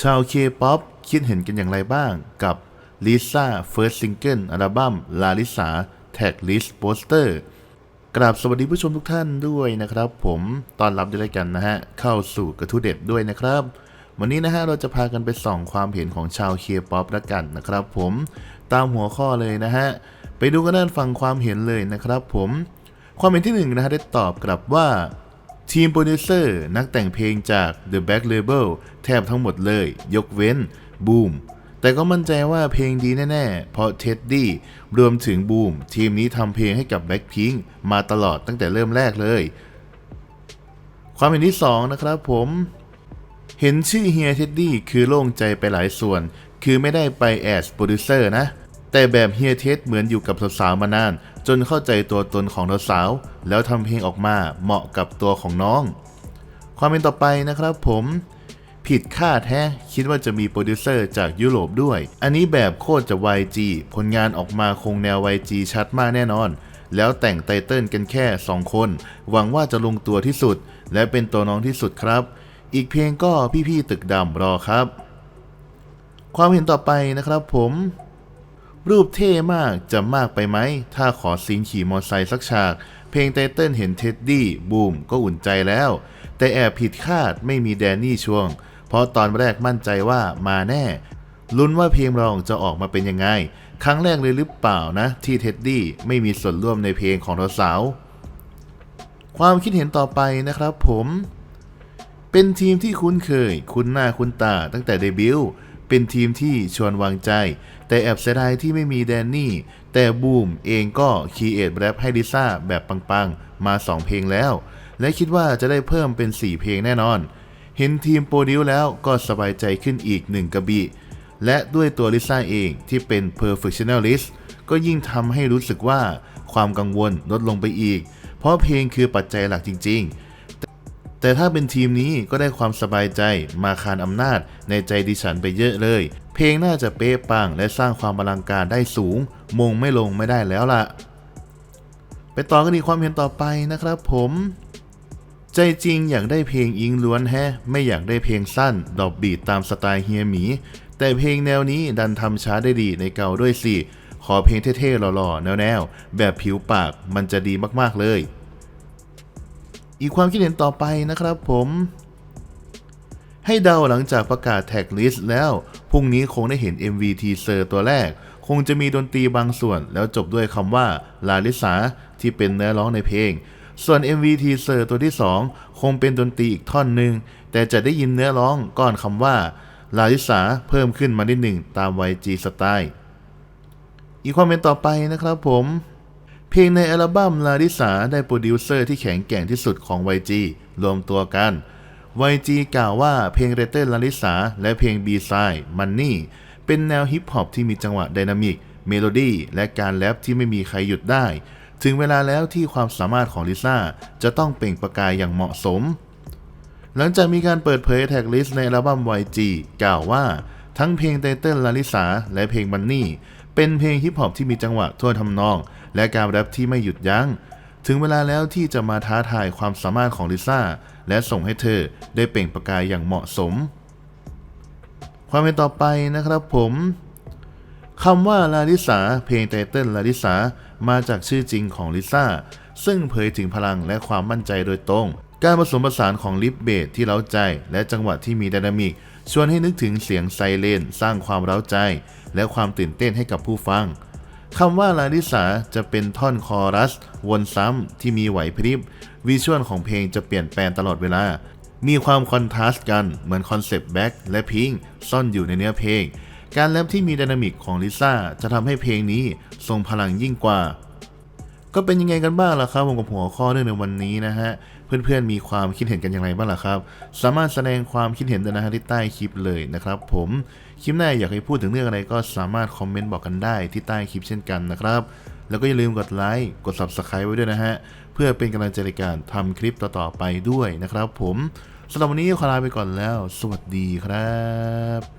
ชาวเคป๊อปคิดเห็นกันอย่างไรบ้างกับลิซ่าเฟิร์สซิงเกิลอัลบั้มลาลิสาแท็กลิสโปสเตอร์กราบสวัสดีผู้ชมทุกท่านด้วยนะครับ ผมตอนรับด้วยกันนะฮะ เข้าสู่กระทู้เด็ดด้วยนะครับ วันนี้นะฮะเราจะพากันไปส่องความเห็นของชาวเคป๊อปละกันนะครับ ผมตามหัวข้อเลยนะฮะ ไปดูกันด้านฟังความเห็นเลยนะครับ ผม ความเห็นที่หนึ่งนะฮะได้ตอบกลับว่า ทีมโปรดิวเซอร์นักแต่งเพลงจาก The Back Label แทบทั้งหมดเลย ยกเว้นบูมแต่ก็มั่นใจว่าเพลงดีแน่ ๆ เพราะเท็ดดี้รวมถึงบูมทีมนี้ทำเพลงให้กับ Blackpink มาตลอดตั้งแต่เริ่มแรกเลย ความเห็นที่ 2 นะครับผม เห็นชื่อเฮียเท็ดดี้คือโล่งใจไปหลายส่วน คือไม่ได้ไปแอดโปรดิวเซอร์นะ แต่แบบเฮียเท็ดเหมือนอยู่กับสาวๆมานาน จนเข้าใจตัวตนของสาวๆแล้วทำเพลงออกมาเหมาะกับตัวของน้อง ความเป็นต่อไปนะครับผมผิดคาดแฮะคิดว่าจะมีโปรดิวเซอร์จากยุโรปด้วย อันนี้แบบโคตรจะ YG ผลงานออกมาคงแนว YG ชัดมากแน่นอน แล้วแต่งไตเติลกันแค่ 2 คน หวังว่าจะลงตัวที่สุด และเป็นตัวน้องที่สุดครับ อีกเพลงก็พี่ๆตึกดำรอครับ ความเห็นต่อไปนะครับผม รูปเท่มากจะมากไปไหม ถ้าขอซีนขี่มอไซค์สักฉาก เพลงไตเติ้ลเห็นเท็ดดี้บูมก็อุ่นใจแล้ว แต่แอบผิดคาดไม่มีแดนนี่ช่วง เพราะตอนแรกมั่นใจว่ามาแน่ ลุ้นว่าเพลงรองจะออกมาเป็นยังไง ครั้งแรกเลยหรือเปล่านะ ที่เท็ดดี้ไม่มีส่วนร่วมในเพลงของเราสาวความคิดเห็นต่อไปนะครับผม เป็นทีมที่คุ้นเคย คุ้นหน้าคุ้นตาตั้งแต่เดบิวต์ เป็นทีมที่ชวนวางใจ แต่แอบเสียดายที่ไม่มีแดนนี่ แต่บูมเองก็คีเอทแรปให้ลิซ่าแบบปังๆ มา 2 เพลงแล้ว และคิดว่าจะได้เพิ่มเป็น 4 เพลงแน่นอน เห็นทีมโปรดิวแล้วก็สบายใจขึ้นอีกหนึ่งกระบี่และด้วยตัวลิซ่าเองที่เป็น perfectionist ก็ยิ่งทำให้รู้สึกว่าความกังวลลดลงไปอีก เพราะเพลงคือปัจจัยหลักจริง ๆ แต่ถ้าเป็นทีมนี้ก็ได้ความสบายใจมาคานอำนาจในใจดิฉันไปเยอะเลย เพลงน่าจะเป๊ะปังและสร้างความอลังการได้สูง มงไม่ลงไม่ได้แล้วล่ะ ไปต่อกันอีกความเห็นต่อไปนะครับผมใจจริงอยากได้เพลงอิงล้วนแฮะ ไม่อยากได้เพลงสั้น ดอกบีทตามสไตล์เฮียหมี แต่เพลงแนวนี้ดันทำช้าได้ดีในเก่าด้วยสิ ขอเพลงเท่ๆหล่อๆ แนวๆ แบบผิวปากมันจะดีมากๆเลย อีกความคิดเห็นต่อไปนะครับผมให้เดาหลังจากประกาศแท็กลิสต์แล้ว พรุ่งนี้คงได้เห็น MV ทีเซอร์ตัวแรก คงจะมีดนตรีบางส่วน แล้วจบด้วยคำว่า ลาลิสาที่เป็นเนื้อร้องในเพลง ส่วน MV ทีเซอร์ตัวที่ 2 คงเป็นดนตรีอีกท่อนหนึ่ง แต่จะได้ยินเนื้อร้องก่อนคำว่า ลาลิสาเพิ่มขึ้นมานิดหนึ่งตาม YG สไตล์ อีกความเป็นต่อไปนะครับผม เพลงในอัลบั้มลาดิสาได้โปรดิวเซอร์ที่แข็งแกร่งที่สุดของ YG รวมตัวกัน YG กล่าวว่าเพลงเรเตอร์ลาดิสาและเพลง b ีไซมันนี่เป็นแนวฮิปฮอปที่มีจังหวะไดนามิก เมโลดี้และการแรปที่ไม่มีใครหยุดได้ ถึงเวลาแล้วที่ความสามารถของลิซ่าจะต้องเปล่งประกายอย่างเหมาะสม หลังจากมีการเปิดเผยแท็กลิสต์ในอัลบั้ม YG กล่าวว่าทั้งเพลงไตเติ้ลลาลิสาและเพลงมันนี่เป็นเพลงฮิปฮอปที่มีจังหวะทั่วทำนอง และการแรปที่ไม่หยุดยัง้ง ถึงเวลาแล้วที่จะมาท้าทายความสามารถของลิซ่า และส่งให้เธอได้เปล่งประกายอย่างเหมาะสม ความเป็นต่อไปนะครับผมคำว่าลาลิสาเพลงไตเติ้ลลาลิสามาจากชื่อจริงของลิซ่า ซึ่งเผยถึงพลังและความมั่นใจโดยตรง การผสมผสานของลิปเบสที่เร้าใจ และจังหวะที่มีดนามิกชวนให้นึกถึงเสียงไซเรนสร้างความเร้าใจ และความตื่นเต้นให้กับผู้ฟัง คำว่าลาลิสาจะเป็นท่อนคอรัส วนซ้ำที่มีไหวพริบวิชวลของเพลงจะเปลี่ยนแปลงตลอดเวลา มีความคอนทราสต์กันเหมือนคอนเซปต์แบ็กและพิงซ่อนอยู่ในเนื้อเพลง การแรปที่มีไดนามิกของลิซ่าจะทำให้เพลงนี้ทรงพลังยิ่งกว่า ก็เป็นยังไงกันบ้างล่ะครับผมกับหัวข้อเรื่องในวันนี้นะฮะ เพื่อนๆมีความคิดเห็นกันอย่างไรบ้างล่ะครับ สามารถแสดงความคิดเห็นได้นะฮะที่ใต้คลิปเลยนะครับผมคลิปหน้าอยากให้พูดถึงเรื่องอะไรก็สามารถคอมเมนต์บอกกันได้ที่ใต้คลิปเช่นกันนะครับแล้วก็อย่าลืมกดไลค์กด Subscribe ไว้ด้วยนะฮะเพื่อเป็นกำลังใจในการทำคลิปต่อๆไปด้วยนะครับ ผมสำหรับวันนี้ขอลาไปก่อนแล้ว สวัสดีครับ